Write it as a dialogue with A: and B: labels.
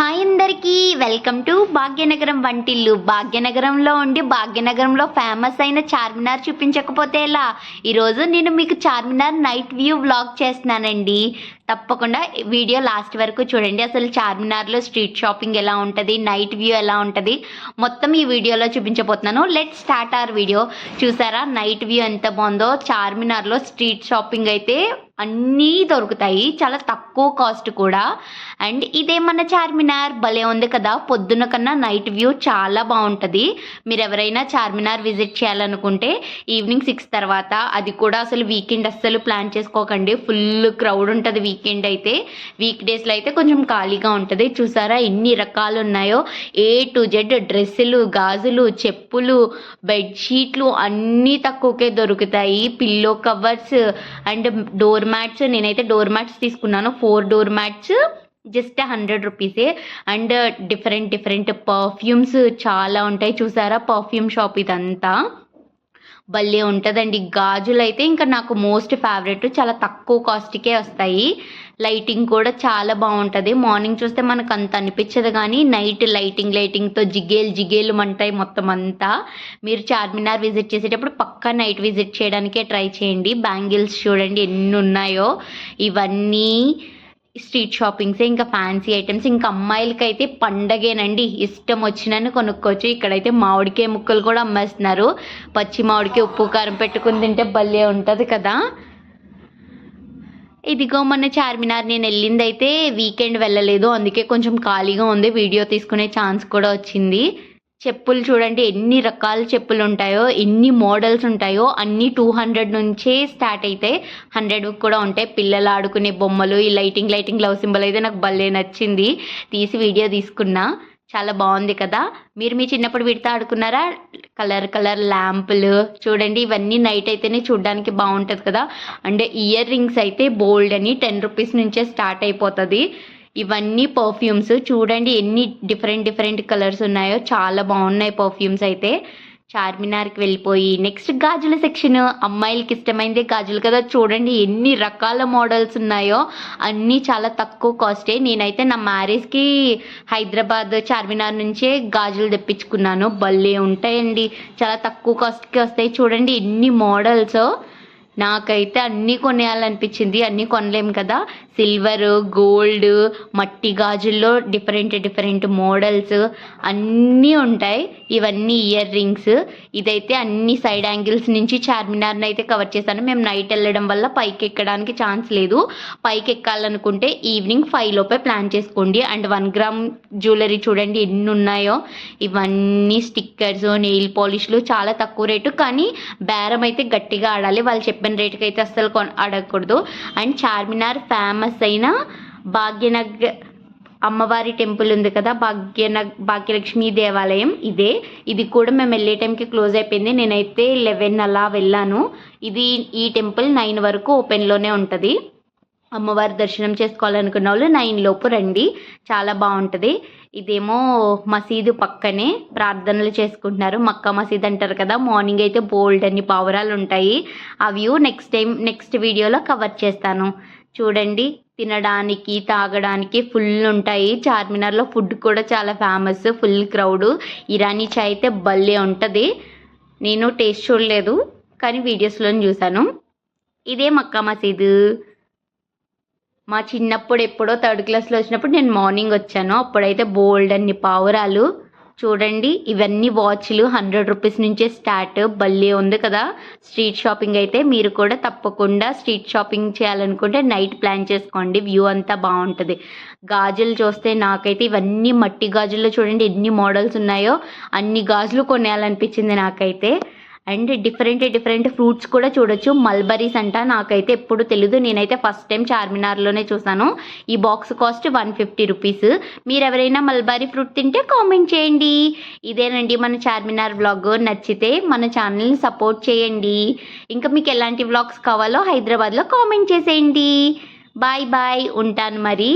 A: Hi అందరికీ welcome to Bhagyanagaram వంటిల్లు. భాగ్యనగరంలో ఉండి భాగ్యనగరంలో ఫేమస్ అయిన చార్మినార్ చూపించకపోతే ఎలా? ఈరోజు నేను మీకు చార్మినార్ నైట్ వ్యూ వ్లాగ్ చేస్తున్నానండి. తప్పకుండా వీడియో లాస్ట్ వరకు చూడండి. అసలు చార్మినార్లో స్ట్రీట్ షాపింగ్ ఎలా ఉంటుంది నైట్ వ్యూ ఎలా ఉంటుంది మొత్తం ఈ వీడియోలో చూపించబోతున్నాను. Let start our video. చూసారా నైట్ వ్యూ ఎంత బాగుందో? చార్మినార్లో స్ట్రీట్ షాపింగ్ అయితే అన్నీ దొరుకుతాయి. చాలా తక్కువ కాస్ట్ కూడా. అండ్ ఇదే మన చార్మినార్. భలే ఉంది కదా. పొద్దున కన్నా నైట్ వ్యూ చాలా బాగుంటుంది. మీరు ఎవరైనా చార్మినార్ విజిట్ చేయాలనుకుంటే ఈవినింగ్ సిక్స్ తర్వాత అది కూడా అసలు వీకెండ్ అస్సలు ప్లాన్ చేసుకోకండి. ఫుల్ క్రౌడ్ ఉంటుంది వీకెండ్ అయితే. వీక్ డేస్లో అయితే కొంచెం ఖాళీగా ఉంటుంది. చూసారా ఎన్ని రకాలు ఉన్నాయో. ఏ టు జెడ్ డ్రెస్సులు గాజులు చెప్పులు బెడ్షీట్లు అన్నీ తక్కువకే దొరుకుతాయి. Pillow covers and door mats నేనైతే డోర్ మ్యాట్స్ తీసుకున్నాను. Four door mats just hundred రూపీసే అండ్ డిఫరెంట్ డిఫరెంట్ పర్ఫ్యూమ్స్ చాలా ఉంటాయి. చూసారా? పర్ఫ్యూమ్ షాప్ ఇదంతా. భలే ఉంటుందండి. గాజులు అయితే ఇంకా నాకు మోస్ట్ ఫేవరెట్. చాలా తక్కువ కాస్ట్కే వస్తాయి. లైటింగ్ కూడా చాలా బాగుంటుంది. మార్నింగ్ చూస్తే మనకు అంత అనిపించదు కానీ నైట్ లైటింగ్ లైటింగ్తో జిగేలు జిగేలు మంటాయి మొత్తం అంతా. మీరు చార్మినార్ విజిట్ చేసేటప్పుడు పక్కా నైట్ విజిట్ చేయడానికే ట్రై చేయండి. బ్యాంగిల్స్ చూడండి ఎన్ని ఉన్నాయో ఇవన్నీ స్ట్రీట్ షాపింగ్సే ఇంకా ఫ్యాన్సీ ఐటమ్స్ ఇంకా అమ్మాయిలకైతే పండగేనండి. ఇష్టం వచ్చినని కొనుక్కోవచ్చు. ఇక్కడైతే మామిడికాయ ముక్కలు కూడా అమ్మేస్తున్నారు. పచ్చి మామిడికాయ ఉప్పు కారం పెట్టుకుని తింటే భలే ఉంటుంది కదా. ఇదిగో మొన్న చార్మినార్ నేను వెళ్ళింది అయితే వీకెండ్ వెళ్ళలేదు. అందుకే కొంచెం ఖాళీగా ఉంది. వీడియో తీసుకునే ఛాన్స్ కూడా వచ్చింది. చెప్పులు చూడండి ఎన్ని రకాల చెప్పులు ఉంటాయో ఎన్ని మోడల్స్ ఉంటాయో అన్ని టూ హండ్రెడ్ నుంచే స్టార్ట్ అయితే హండ్రెడ్ కూడా ఉంటాయి. పిల్లలు ఆడుకునే బొమ్మలు ఈ లైటింగ్ లైటింగ్ లవ్ సింబల్ అయితే నాకు భలే నచ్చింది. తీసి వీడియో తీసుకున్నా. చాలా బాగుంది కదా. మీరు మీ చిన్నప్పుడు వీటితో ఆడుకున్నారా? కలర్ కలర్ ల్యాంపులు. చూడండి ఇవన్నీ నైట్ అయితేనే చూడడానికి బాగుంటుంది కదా. అండ్ ఇయర్ రింగ్స్ అయితే బోల్డ్ అని టెన్ రూపీస్ నుంచే స్టార్ట్ అయిపోతుంది. ఇవన్నీ పర్ఫ్యూమ్స్ చూడండి ఎన్ని డిఫరెంట్ డిఫరెంట్ కలర్స్ ఉన్నాయో. చాలా బాగున్నాయి పర్ఫ్యూమ్స్ అయితే. చార్మినార్కి వెళ్ళిపోయి. నెక్స్ట్ గాజుల సెక్షన్ అమ్మాయిలకి ఇష్టమైందే గాజులు కదా. చూడండి ఎన్ని రకాల మోడల్స్ ఉన్నాయో. అన్నీ చాలా తక్కువ కాస్టే నేనైతే నా మ్యారేజ్కి హైదరాబాద్ చార్మినార్ నుంచే గాజులు తెప్పించుకున్నాను. భలే ఉంటాయండి. చాలా తక్కువ కాస్ట్కి వస్తాయి. చూడండి ఎన్ని మోడల్స్ నాకైతే అన్నీ కొనేయాలనిపించింది అన్నీ కొనలేము కదా. సిల్వర్ గోల్డ్ మట్టి గాజుల్లో డిఫరెంట్ డిఫరెంట్ మోడల్స్ అన్నీ ఉంటాయి. ఇవన్నీ ఇయర్ రింగ్స్ ఇదైతే అన్ని సైడ్ యాంగిల్స్ నుంచి చార్మినార్ని అయితే కవర్ చేశాను. మేము నైట్ వెళ్ళడం వల్ల పైకి ఎక్కడానికి ఛాన్స్ లేదు. పైకి ఎక్కాలనుకుంటే ఈవినింగ్ ఫైవ్ లోపే ప్లాన్ చేసుకోండి. అండ్ వన్ గ్రామ్ జ్యువెలరీ చూడండి ఎన్ని ఉన్నాయో. ఇవన్నీ స్టిక్కర్స్ నెయిల్ పాలిష్లు చాలా తక్కువ రేటు. కానీ బేరం అయితే గట్టిగా ఆడాలి. వాళ్ళు చెప్పిన రేటుకి అయితే అస్సలు కొన అడగకూడదు అండ్ చార్మినార్ ఫేమస్ అయిన భాగ్యనగర్ అమ్మవారి టెంపుల్ ఉంది కదా భాగ్యన భాగ్యలక్ష్మి దేవాలయం ఇదే. ఇది కూడా మేము వెళ్ళే టైంకి క్లోజ్ అయిపోయింది. నేనైతే లెవెన్ అలా వెళ్ళాను. ఇది ఈ టెంపుల్ నైన్ వరకు ఓపెన్లోనే ఉంటుంది. అమ్మవారి దర్శనం చేసుకోవాలనుకున్న వాళ్ళు నైన్ లోపు రండి. చాలా బాగుంటుంది. ఇదేమో మసీదు పక్కనే ప్రార్థనలు చేసుకుంటున్నారు. మక్కా మసీద్ అంటారు కదా మార్నింగ్ అయితే బోల్డ్ అన్ని పావురాలు ఉంటాయి. ఆ వ్యూ నెక్స్ట్ టైం నెక్స్ట్ వీడియోలో కవర్ చేస్తాను. చూడండి తినడానికి తాగడానికి ఫుల్ ఉంటాయి. చార్మినార్లో ఫుడ్ కూడా చాలా famous full crowd. Irani chai అయితే భలే ఉంటుంది. నేను టేస్ట్ చూడలేదు కానీ వీడియోస్లోనే చూశాను. ఇదే మక్కా మసీదు. మా చిన్నప్పుడు ఎప్పుడో థర్డ్ క్లాస్లో వచ్చినప్పుడు నేను మార్నింగ్ వచ్చాను. అప్పుడైతే బోల్డ్ అన్ని పావురాలు. చూడండి ఇవన్నీ వాచ్లు హండ్రెడ్ రూపీస్ నుంచే స్టార్ట్ భలే ఉంది కదా. స్ట్రీట్ షాపింగ్ అయితే మీరు కూడా తప్పకుండా స్ట్రీట్ షాపింగ్ చేయాలనుకుంటే నైట్ ప్లాన్ చేసుకోండి. వ్యూ అంతా బాగుంటుంది. గాజులు చూస్తే నాకైతే ఇవన్నీ మట్టి గాజుల్లో చూడండి ఎన్ని మోడల్స్ ఉన్నాయో. అన్ని గాజులు కొనేయాలనిపించింది నాకైతే. అండ్ డిఫరెంట్ డిఫరెంట్ ఫ్రూట్స్ కూడా చూడొచ్చు. మల్బరీస్ అంట నాకైతే ఎప్పుడు తెలియదు నేనైతే ఫస్ట్ టైం చార్మినార్లోనే చూసాను. ఈ box cost one fifty rupees. మీరు ఎవరైనా మల్బరీ ఫ్రూట్ తింటే కామెంట్ చేయండి. ఇదేనండి మన చార్మినార్ వ్లాగ్. నచ్చితే మన ఛానల్ని సపోర్ట్ చేయండి. ఇంకా మీకు ఎలాంటి వ్లాగ్స్ కావాలో హైదరాబాద్లో కామెంట్ చేసేయండి. Bye bye. ఉంటాను మరి.